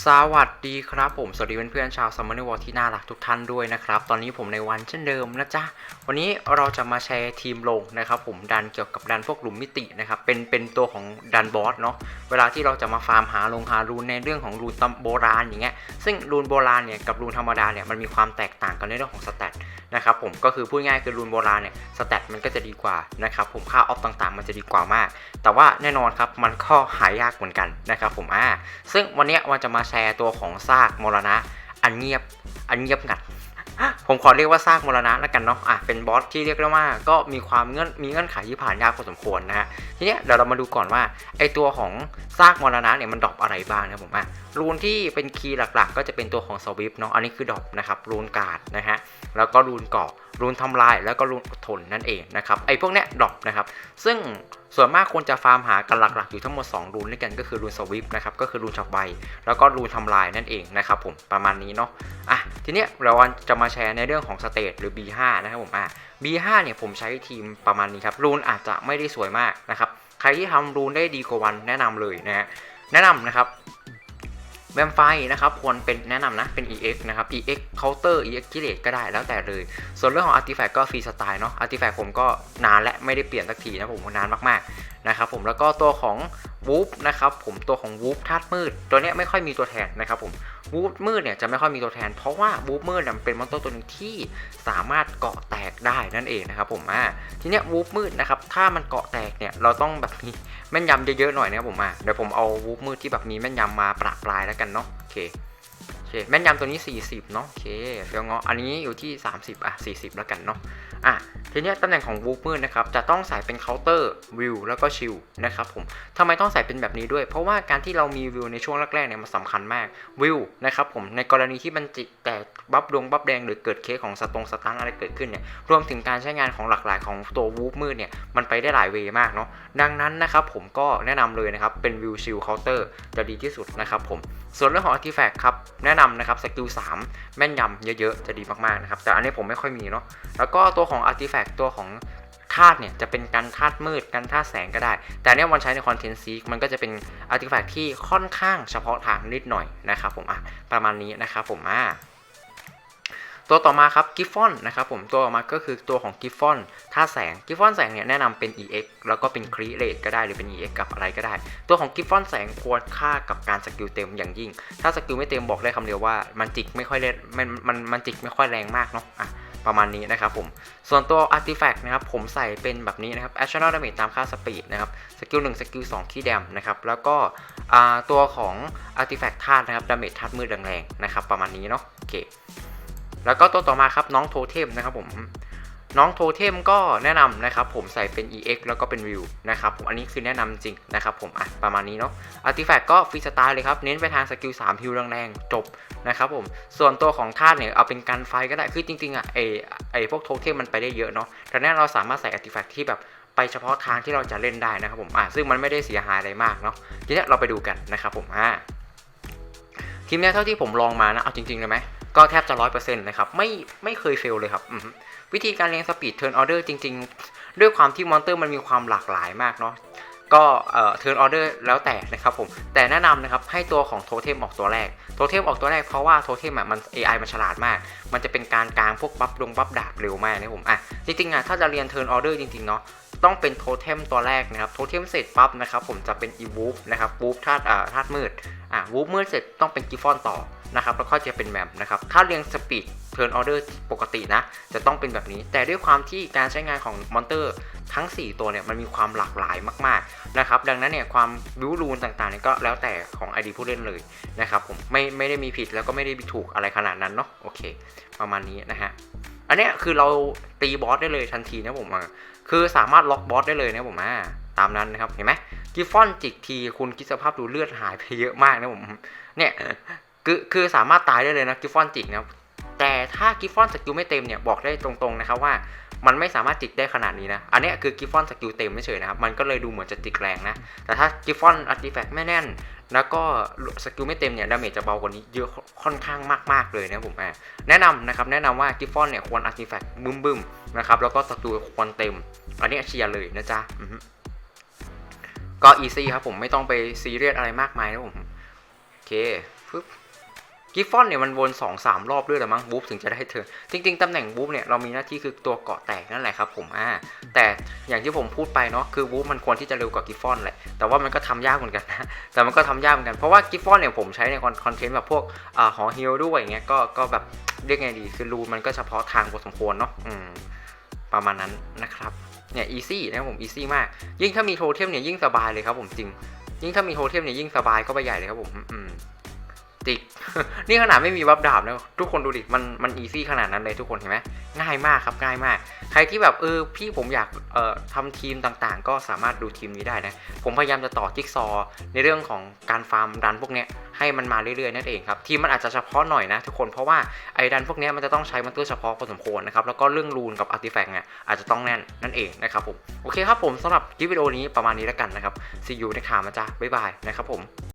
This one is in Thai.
สวัสดีครับผม สวัสดีเพื่อนๆชาวซัมเมอร์วอลที่น่ารักทุกท่านด้วยนะครับ ตอนนี้ผมในวันเช่นเดิมนะจ๊ะ วันนี้เราจะมาแชร์ทีมลงนะครับผมดันเกี่ยวกับดันพวกหลุมมิตินะครับ เป็นเป็นตัวของดันบอสเนาะเวลาที่เราจะมาฟาร์มหาลงหารูนในเรื่องของรูนตำโบราณอย่างเงี้ยซึ่งรูนโบราณเนี่ยกับรูนธรรมดาเนี่ยมันมีความแตกต่างกันในเรื่องของสแตทนะครับผมก็คือพูดง่ายคือรูนโบราณเนี่ยสแตทมันก็จะดีกว่านะครับผมค่าออฟต่างๆ มันจะดีกว่ามาก แต่ว่าแน่นอนครับมันก็หายากเหมือนกันนะครับผมอ่าซึ่งวันเนี้ยวันจะมาแชร์ตัวของซากมรณะ อันเงียบอันเงียบงัด ผมขอเรียกว่าซากมรณะแล้วกันเนาะอะเป็นบอสที่เรียกได้ว่าก็มีความเงื่อนมีเงื่อนไขที่ผ่านยากพอสมควรนะฮะทีเนี้ยเดี๋ยวเรามาดูก่อนว่าไอตัวของซากมรณะเนี่ยมันดรอปอะไรบ้างนะผมอะรูนที่เป็นคีย์หลักๆ ก็จะเป็นตัวของสวิฟเนาะอันนี้คือดรอปนะครับรูนการ์ดนะฮะแล้วก็รูนเกาะรูนทำลายแล้วก็รูนทนนั่นเองนะครับไอพวกเนี้ยดรอปนะครับซึ่ง ส่วนมากคนจะฟาร์มหากันหลักๆ อยู่ทั้งหมด 2 รูนด้วยกันก็คือรูนสวิฟนะครับก็คือรูนฉับใบแล้วก็รูนทำลายนั่นเองนะครับผมประมาณนี้เนาะอะทีเนี้ยเราจะมาแชร์ในเรื่องของสเตตหรือ B5 นะครับผมอะ B5 เนี่ยผมใช้ทีมประมาณนี้ครับรูนอาจจะไม่ได้สวยมากนะครับใครที่ทำรูนได้ดีกว่าวันแนะนำเลยนะฮะแนะนำนะครับ แวมไฟนะครับควรเป็นแนะนำนะเป็น EX นะครับ EX Counter EX กิเลสก็ได้แล้วแต่เลย ส่วนเรื่องของ Artifact ก็ฟรีสไตล์เนาะ Artifact ผมก็นานและไม่ได้เปลี่ยนสักทีนะผมนานมาก นะครับผมแล้วก็ตัวของวูฟนะครับผมตัวของวูฟธาตุมืด ตัวเนี้ยไม่ค่อยมีตัวแทนนะครับผมวูฟมืดเนี่ยจะไม่ค่อยมีตัวแทน เพราะว่าวูฟมืดเนี่ยมันเป็นมอนสเตอร์ตัวหนึงที่สามารถเกาะแตกได้นั่นเองนะครับผมอ่าทีเนี้ยวูฟมืดนะครับถ้ามันเกาะแตกเนี่ยเราต้องแบบมีแม่นยำเยอะๆหน่อยนะครับผมอะเดี๋ยวผมเอาวูฟมืดที่แบบมีแม่นยำมาประปรายแล้วกันเนาะโอเค เคแม่นยำตัวนี้ 40 เนาะโอเคเฟียวเงาะอันนี้อยู่ที่ 30 อะ 40 แล้วกันเนาะอะทีเนี้ยตำแหน่งของวูฟมืดนะครับจะต้องใส่เป็นเคาน์เตอร์วิวแล้วก็ชิลนะครับผมทำไมต้องใส่เป็นแบบนี้ด้วย เพราะว่าการที่เรามีวิวในช่วงแรกๆเนี่ยมันสำคัญมากวิวนะครับผมในกรณีที่มันจิกแตกบัฟดวงบัฟแดงหรือเกิดเคสของสตงสตันอะไรเกิดขึ้นเนี่ยรวมถึงการใช้งานของหลากหลายของตัววูฟมืดเนี่ยมันไปได้หลายเวย์มากเนาะดังนั้นนะครับผมก็แนะนำเลยนะครับเป็นวิวชิลเคาน์เตอร์จะดีที่สุดนะครับผมส่วนเรื่องของ Artifact ครับแนะนำนะครับสกิล3แม่นยำเยอะๆ จะดีมากๆนะครับ แต่อันนี้ผมไม่ค่อยมีเนาะแล้วก็ตัวของอาร์ติแฟกตัวของธาตุเนี่ยจะเป็นการธาตุมืดการธาตุแสงก็ได้ แต่อันเนี้ยวันใช้ในคอนเทนต์ซีมันก็จะเป็นอัติแฟกต์ที่ค่อนข้างเฉพาะทางนิดหน่อยนะครับผมอะประมาณนี้นะครับผมอะ ตัวต่อมาครับกิฟฟอนนะครับผมตัวต่อมาก็คือตัวของกิฟฟอนท่าแสงกิฟฟอนแสงเนี่ยแนะนำเป็น EX แล้วก็เป็นครีเรทก็ได้หรือเป็น EX กับอะไรก็ได้ ตัวของกิฟฟอนแสงควรค่ากับการสกิลเต็มอย่างยิ่ง ถ้าสกิลไม่เต็มบอกได้คำเดียวว่ามันจิกไม่ค่อยเล่นมันมันมันจิกไม่ค่อยแรงมากเนาะอะประมาณนี้นะครับผม ส่วนตัว Artifact นะครับผมใส่เป็นแบบนี้นะครับ Additional Damage ตามค่าสปีดนะครับ สกิล1สกิล2ขี้แดมนะครับ แล้วก็อ่าตัวของ Artifact ธาตุนะครับ Damage ธาตุมืดแรงๆนะครับ ประมาณนี้เนาะโอเค แล้วก็ตัวต่อมาครับน้องโทเทมนะครับผมน้องโทเทมก็แนะนำนะครับผมใส่เป็น EX แล้วก็เป็นวิวนะครับผมอันนี้คือแนะนำจริงนะครับผมอะประมาณนี้เนาะอาร์ติแฟกต์ก็ฟรีสไตล์เลยครับ เน้นไปทางสกิล3ฮิวแรงๆ จบนะครับผมส่วนตัวของธาตุเนี่ยเอาเป็นกันไฟก็ได้ คือจริงๆอะไอไอพวกโทเทมมันไปได้เยอะเนาะแต่นี้นเราสามารถใส่อาร์ติแฟกต์ที่แบบไปเฉพาะทางที่เราจะเล่นได้นะครับผมอะซึ่งมันไม่ได้เสียหายอะไรมากเนาะทีนี้เราไปดูกันนะครับผมอ่าทีมเนี้ยเท่าที่ผมลองมานะเอาจริงๆเลยไหม ก็แทบจะร้อยเปอร์เซ็นต์นะครับ ไม่ไม่เคยเฟลเลยครับวิธีการเลี้ยงสปีดเทิร์นออเดอร์จริง ๆ ด้วยความที่มอนเตอร์มันมีความหลากหลายมากเนาะ ก็เอ่อเทิร์นออเดอร์แล้วแต่นะครับผมแต่แนะนำนะครับให้ตัวของโทเทมออกตัวแรกโทเทมออกตัวแรกเพราะว่าโทเทมอะมัน AI มันฉลาดมาก มันจะเป็นการกลางพวกบัฟลงบัฟดาบเร็วมากนะผมอะจริงๆอะถ้าจะเรียนเทิร์นออเดอร์จริงๆเนาะต้องเป็นโทเทมตัวแรกนะครับโทเทมเสร็จปั๊บนะครับผมจะเป็นอีวูฟนะครับวูฟธาตุอ่าธาตุมืดอะวูฟมืดเสร็จต้องเป็นกิฟฟอนต่อนะครับแล้วก็จะเป็นแมมนะครับถ้าเรียงสปีดเทิร์นออเดอร์ปกตินะ จะต้องเป็นแบบนี้ แต่ด้วยความที่การใช้งานของมอนเตอร์ ทั้ง 4 ตัวเนี่ยมันมีความหลากหลายมากๆนะครับดังนั้นเนี่ยความบิวรูนต่างๆเนี่ยก็แล้วแต่ของ ID ผู้เล่นเลยนะครับผมไม่ไม่ได้มีผิดแล้วก็ไม่ได้มีถูกอะไรขนาดนั้นเนาะโอเค ประมาณนี้นะฮะอันเนี้ยคือเราตีบอสได้เลยทันทีนะผมคือสามารถล็อกบอสได้เลยนะผมอ่าตามนั้นนะครับเห็นไหมกิฟฟอนจิกทีคุณคิดสภาพดูเลือดหายไปเยอะมากนะผมเนี่ยคือคือสามารถตายได้เลยนะกิฟฟอนจิกนะ แต่ถ้ากิฟฟอนสกิลไม่เต็มเนี่ยบอกได้ตรงๆนะครับว่ามันไม่สามารถจิกได้ขนาดนี้นะ อันนี้คือกิฟฟอนสกิลเต็มไม่เฉยนะครับ มันก็เลยดูเหมือนจะจิกแรงนะ แต่ถ้ากิฟฟอนอาร์ติแฟกต์ไม่แน่น แล้วก็สกิลไม่เต็มเนี่ย ดาเมจจะเบากว่านี้เยอะค่อนข้างมากๆเลยนะผมอะแนะนำนะครับ แนะนำว่ากิฟฟอนเนี่ยควรอาร์ติแฟกต์บึ้มๆนะครับ แล้วก็สกิลควรเต็ม อันนี้เชียร์เลยนะจ๊ะก็อีซี่ครับผม ไม่ต้องไปซีเรียสอะไรมากมายนะผม โอเคปึ๊บ กิฟฟอนเนี่ยมันวน2อสามรอบด้วยแหละมั้งบูฟถึงจะได้เธอ จริงๆตำแหน่งบูฟเนี่ยเรามีหน้าที่คือตัวเกาะแตกนั่นแหละครับผมอ่าแต่อย่างที่ผมพูดไปเนาะคือบูฟมันควรที่จะเร็วกว่ากิฟฟอนแหละแต่ว่ามันก็ทำยากเหมือนกันนะแต่มันก็ทำยากเหมือนกันเพราะว่ากิฟฟอนเนี่ยผมใช้ในคอนเทนต์แบบพวกอ่าหอฮิลด้วยอย่างเงี้ยก็ก็แบบเรียกไงดีคือรูมันก็เฉพาะทางพอสมควรเนาะอืมประมาณนั้นนะครับเนี่ยอีซี่นะผมอีซี่มาก ยิ่งถ้ามีโทเทมเนี่ยยิ่งสบายเลยครับผมจริง ยิ่งถ้ามีโทเทมเนี่ยยิ่งสบายก็ไปใหญ่เลยครับผมอืม ติกนี่ขนาดไม่มีบัฟดาบนะทุกคนดูดิมันมันอีซี่ขนาดนั้นเลยทุกคนเห็นไหมง่ายมากครับง่ายมาก ใครที่แบบเออพี่ผมอยากเอ่อทำทีมต่างๆ ก็สามารถดูทีมนี้ได้นะผมพยายามจะต่อจิ๊กซอว์ในเรื่องของการฟาร์มดันพวกเนี้ยให้มันมาเรื่อยๆนั่นเองครับทีมมันอาจจะเฉพาะหน่อยนะทุกคนเพราะว่าไอ้ดันพวกเนี้ยมันจะต้องใช้มันตัวเฉพาะพอสมควรนะครับแล้วก็เรื่องรูนกับอาร์ติแฟกต์เนี่ยอาจจะต้องแน่นนั่นเองนะครับผมโอเคครับผมสำหรับคลิปวิดีโอนี้ประมาณนี้แล้วกันนะครับ see you ในข่าวมาจ้าบ๊ายบายนะครับผม